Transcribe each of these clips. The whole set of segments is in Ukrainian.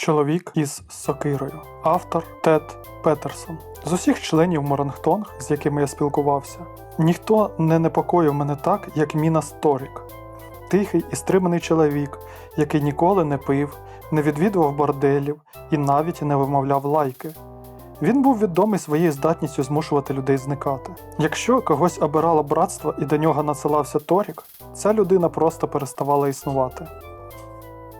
Чоловік із сокирою. Автор Тед Петерсон. З усіх членів Морангтонг, з якими я спілкувався, ніхто не непокоїв мене так, як Міна Сторік. Тихий і стриманий чоловік, який ніколи не пив, не відвідував борделів і навіть не вимовляв лайки. Він був відомий своєю здатністю змушувати людей зникати. Якщо когось обирало братство і до нього надсилався Торік, ця людина просто переставала існувати.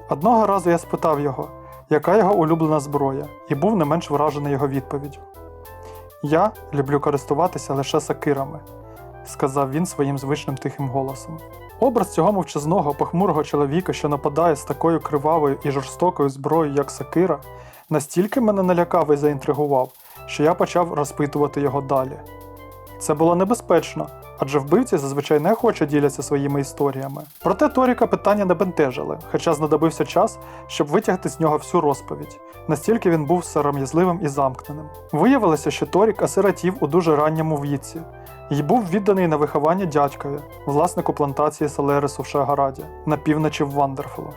Одного разу я спитав його, яка його улюблена зброя, і був не менш вражений його відповіддю. Я люблю користуватися лише сакирами, сказав він своїм звичним тихим голосом. Образ цього мовчазного, похмурого чоловіка, що нападає з такою кривавою і жорстокою зброєю, як сакира, настільки мене налякав і заінтригував, що я почав розпитувати його далі. Це було небезпечно, адже вбивці зазвичай неохоче діляться своїми історіями. Проте Торіка питання не бентежили, хоча знадобився час, щоб витягти з нього всю розповідь. Настільки він був сором'язливим і замкненим. Виявилося, що Торік осиротів у дуже ранньому віці і був відданий на виховання дядькові, власнику плантації Селерису в Шагараді на півночі в Вандерфулу.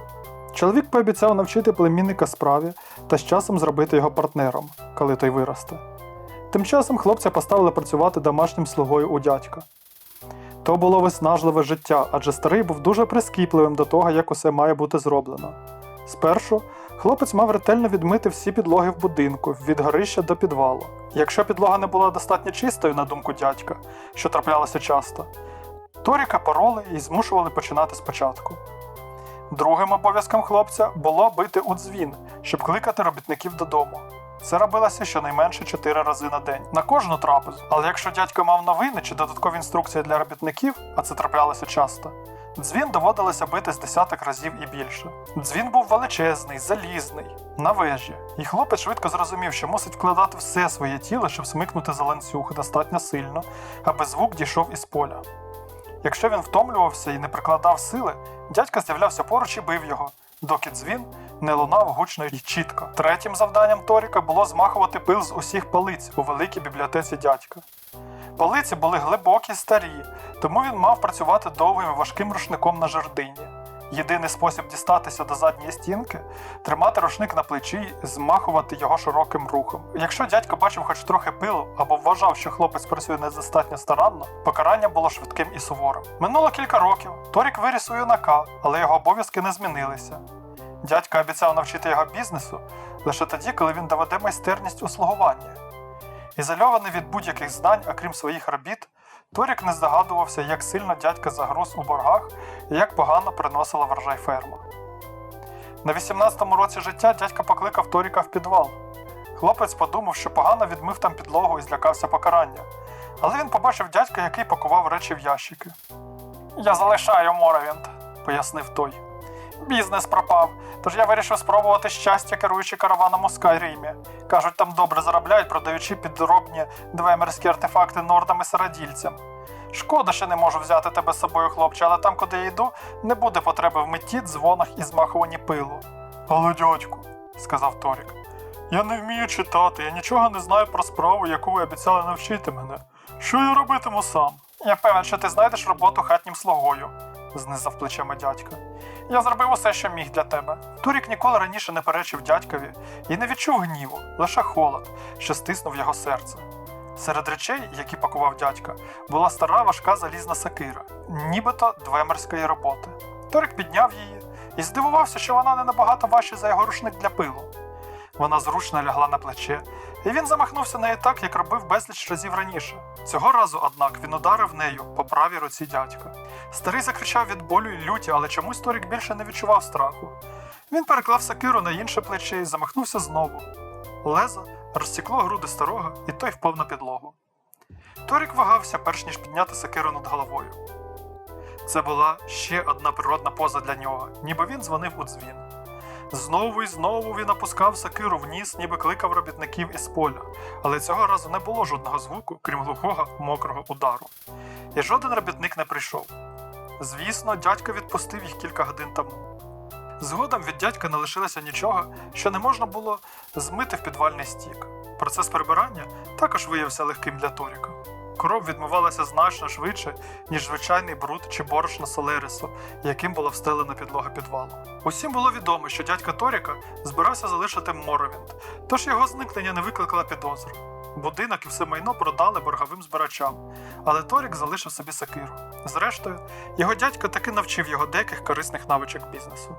Чоловік пообіцяв навчити племінника справі та з часом зробити його партнером, коли той виросте. Тим часом хлопця поставили працювати домашнім слугою у дядька. То було виснажливе життя, адже старий був дуже прискіпливим до того, як усе має бути зроблено. Спершу хлопець мав ретельно відмити всі підлоги в будинку від горища до підвалу. Якщо підлога не була достатньо чистою, на думку дядька, що траплялося часто, Торіка пороли і змушували починати спочатку. Другим обов'язком хлопця було бити у дзвін, щоб кликати робітників додому. Це робилося щонайменше 4 рази на день на кожну трапезу. Але якщо дядько мав новини чи додаткові інструкції для робітників, а це траплялося часто, дзвін доводилося бити з десяток разів і більше. Дзвін був величезний, залізний, на вежі, і хлопець швидко зрозумів, що мусить вкладати все своє тіло, щоб смикнути за ланцюг достатньо сильно, аби звук дійшов із поля. Якщо він втомлювався і не прикладав сили, дядька з'являвся поруч і бив його, доки дзвін не лунав гучно і чітко. Третім завданням Торіка було змахувати пил з усіх полиць у великій бібліотеці дядька. Полиці були глибокі старі, тому він мав працювати довгим і важким рушником на жердині. Єдиний спосіб дістатися до задньої стінки тримати рушник на плечі і змахувати його широким рухом. Якщо дядько бачив хоч трохи пилу або вважав, що хлопець працює недостатньо старанно, покарання було швидким і суворим. Минуло кілька років. Торік виріс у юнака, але його обов'язки не змінилися. Дядько обіцяв навчити його бізнесу лише тоді, коли він доведе майстерність у слугуванні. Ізольований від будь-яких знань, окрім своїх робіт, Торік не здогадувався, як сильно дядька загруз у боргах і як погано приносила врожай ферма. На 18-му році життя дядько покликав Торіка в підвал. Хлопець подумав, що погано відмив там підлогу і злякався покарання. Але він побачив дядька, який пакував речі в ящики. Я залишаю Моровінд, пояснив той. Бізнес пропав, тож я вирішив спробувати щастя, керуючи караваном у Скайрімі. Кажуть, там добре заробляють, продаючи підробні двемерські артефакти нордам і сарадільцям. Шкода, що не можу взяти тебе з собою, хлопче, але там, куди я йду, не буде потреби в митті, дзвонах і змахуванні пилу. Але, дядьку, сказав Торік, я не вмію читати, я нічого не знаю про справу, яку ви обіцяли навчити мене. Що я робитиму сам? Я певен, що ти знайдеш роботу хатнім слугою, знизав плечима дядька. Я зробив усе, що міг для тебе. Турік ніколи раніше не перечив дядькові і не відчув гніву, лише холод, що стиснув його серце. Серед речей, які пакував дядька, була стара важка залізна сакира, нібито двемерської роботи. Торик підняв її і здивувався, що вона не набагато важча за його рушник для пилу. Вона зручно лягла на плече, і він замахнувся нею так, як робив безліч разів раніше. Цього разу, однак, він ударив нею по правій руці дядька. Старий закричав від болю і люті, але чомусь Торік більше не відчував страху. Він переклав сакиру на інше плече і замахнувся знову. Лезо розсікло груди старого, і той впав на підлогу. Торік вагався, перш ніж підняти сакиру над головою. Це була ще одна природна поза для нього, ніби він дзвонив у дзвін. Знову і знову він опускав сакиру вниз, ніби кликав робітників із поля, але цього разу не було жодного звуку, крім глухого мокрого удару. І жоден робітник не прийшов. Звісно, дядько відпустив їх кілька годин тому. Згодом від дядька не лишилося нічого, що не можна було змити в підвальний стік. Процес прибирання також виявився легким для Торіка. Кров відмивалася значно швидше, ніж звичайний бруд чи борошно Солерису, яким була встелена підлога підвалу. Усім було відомо, що дядька Торіка збирався залишити Моровінд, тож його зникнення не викликало підозр. Будинок і все майно продали борговим збирачам, але Торік залишив собі сокиру. Зрештою, його дядько таки навчив його деяких корисних навичок бізнесу.